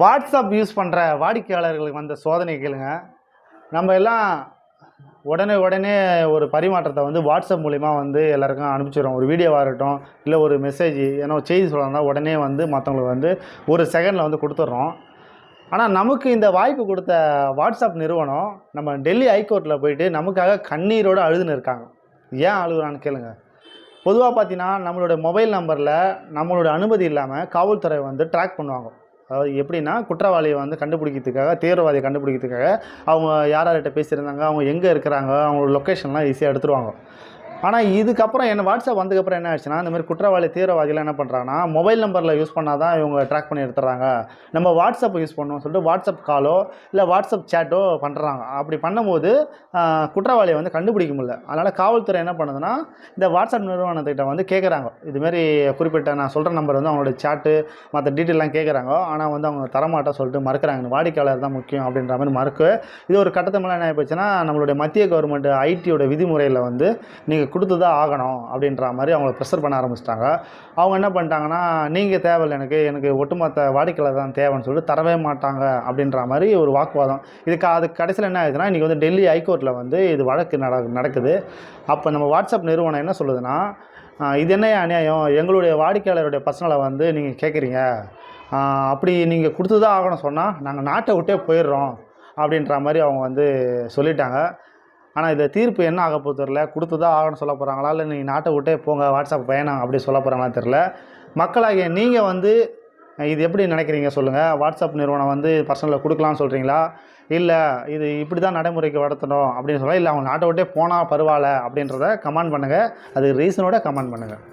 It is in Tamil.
வாட்ஸ்அப் யூஸ் பண்ணுற வாடிக்கையாளர்களுக்கு வந்த சோதனை கேளுங்க. நம்ம எல்லாம் உடனே உடனே ஒரு பரிமாற்றத்தை வந்து வாட்ஸ்அப் மூலிமா வந்து எல்லாருக்கும் அனுப்பிச்சிடுறோம். ஒரு வீடியோவாக இருக்கட்டும் இல்லை ஒரு மெசேஜ் ஏன்னா செய்தி சொல்லணும்னா உடனே வந்து மற்றவங்களுக்கு வந்து ஒரு செகண்டில் வந்து கொடுத்துட்றோம். ஆனால் நமக்கு இந்த வாய்ப்பு கொடுத்த வாட்ஸ்அப் நிறுவனம் நம்ம டெல்லி ஹைகோர்ட்டில் போயிட்டு நமக்காக கண்ணீரோடு அழுதுன்னு இருக்காங்க. ஏன் அழுகுறான்னு கேளுங்க. பொதுவாக பார்த்தீங்கன்னா நம்மளோட மொபைல் நம்பரில் நம்மளோட அனுமதி இல்லாமல் காவல்துறை வந்து ட்ராக் பண்ணுவாங்க. அதாவது எப்படின்னா குற்றவாளியை வந்து கண்டுபிடிக்கிறதுக்காக தீவிரவாதியை கண்டுபிடிக்கிறதுக்காக அவங்க யார் யார்கிட்ட பேசியிருந்தாங்க அவங்க எங்கே இருக்கிறாங்க அவங்களோட லொக்கேஷன்லாம் ஈஸியாக எடுத்துருவாங்க. ஆனால் இதுக்கப்புறம் என்ன வாட்ஸ்அப் வந்ததுக்கப்புறம் என்ன ஆச்சுன்னா இந்த மாதிரி குற்றவாளி தீவிரவாதிகள் என்ன பண்ணுறாங்கன்னா மொபைல் நம்பரில் யூஸ் பண்ணால் தான் இவங்க ட்ராக் பண்ணி எடுத்துறாங்க நம்ம வாட்ஸ்அப் யூஸ் பண்ணோம்னு சொல்லிட்டு வாட்ஸ்அப் காலோ இல்லை வாட்ஸ்அப் சேட்டோ பண்ணுறாங்க அப்படி பண்ணும்போது குற்றவாளியை வந்து கண்டுபிடிக்க முடியல. அதனால் காவல்துறை என்ன பண்ணுதுன்னா இந்த வாட்ஸ்அப் நிறுவனத்துக்கிட்ட வந்து கேட்குறாங்க இதுமாரி குறிப்பிட்ட நான் சொல்கிற நம்பர் வந்து அவங்களோட சேட்டு மற்ற டீட்டெயிலாம் கேட்குறாங்க ஆனால் வந்து அவங்க தரமாட்டா சொல்லிட்டு மறுக்கிறாங்க. வாடிக்கையாளர் தான் முக்கியம் அப்படின்ற மாதிரி மறுக்கு. இது ஒரு கட்டத்தமெல்லாம் மேலே என்ன ஆயிப்போச்சுன்னா நம்மளுடைய மத்திய கவர்மெண்ட் ஐடியோட விதிமுறையில் வந்து நீங்கள் கொடுத்து தான் ஆகணும் அப்படின்ற மாதிரி அவங்கள ப்ரெஷர் பண்ண ஆரம்பிச்சிட்டாங்க. அவங்க என்ன பண்ணிட்டாங்கன்னா நீங்கள் தேவையில்லை எனக்கு எனக்கு ஒட்டுமொத்த வாடிக்கையில் தான் தேவைன்னு சொல்லிட்டு தரவே மாட்டாங்க அப்படின்ற மாதிரி ஒரு வாக்குவாதம். இதுக்கு அது கடைசியில் என்ன ஆகுதுன்னா இன்றைக்கி வந்து டெல்லி ஹைகோர்ட்டில் வந்து இது வழக்கு நட நடக்குது. அப்போ நம்ம வாட்ஸ்அப் நிறுவனம் என்ன சொல்லுதுன்னா இது என்ன அநியாயம்? எங்களுடைய வாடிக்கையாளருடைய பர்சனலை வந்து நீங்கள் கேட்குறீங்க அப்படி நீங்கள் கொடுத்து தான் ஆகணும் சொன்னால் நாங்கள் நாட்டை விட்டே போயிடுறோம் அப்படின்ற மாதிரி அவங்க வந்து சொல்லிட்டாங்க. ஆனால் இதை தீர்ப்பு என்ன ஆக போகுது தெரில கொடுத்து தான் ஆகணும்னு சொல்ல போகிறாங்களா இல்லை நீங்கள் நாட்டை விட்டே போங்க வாட்ஸ்அப் வேணாம் அப்படி சொல்ல போகிறாங்களா தெரில மக்களாகிய நீங்கள் வந்து இது எப்படி நினைக்கிறீங்க சொல்லுங்கள் வாட்ஸ்அப் நிறுவனம் வந்து பர்சனலில் கொடுக்கலாம்னு சொல்கிறீங்களா இல்லை இது இப்படி தான் நடைமுறைக்கு வளர்த்தணும் அப்படின்னு சொல்ல இல்லை அவங்க நாட்டை விட்டே போனால் பரவாயில்ல அப்படின்றத கமெண்ட் பண்ணுங்கள் அது ரீசனோட கமெண்ட் பண்ணுங்கள்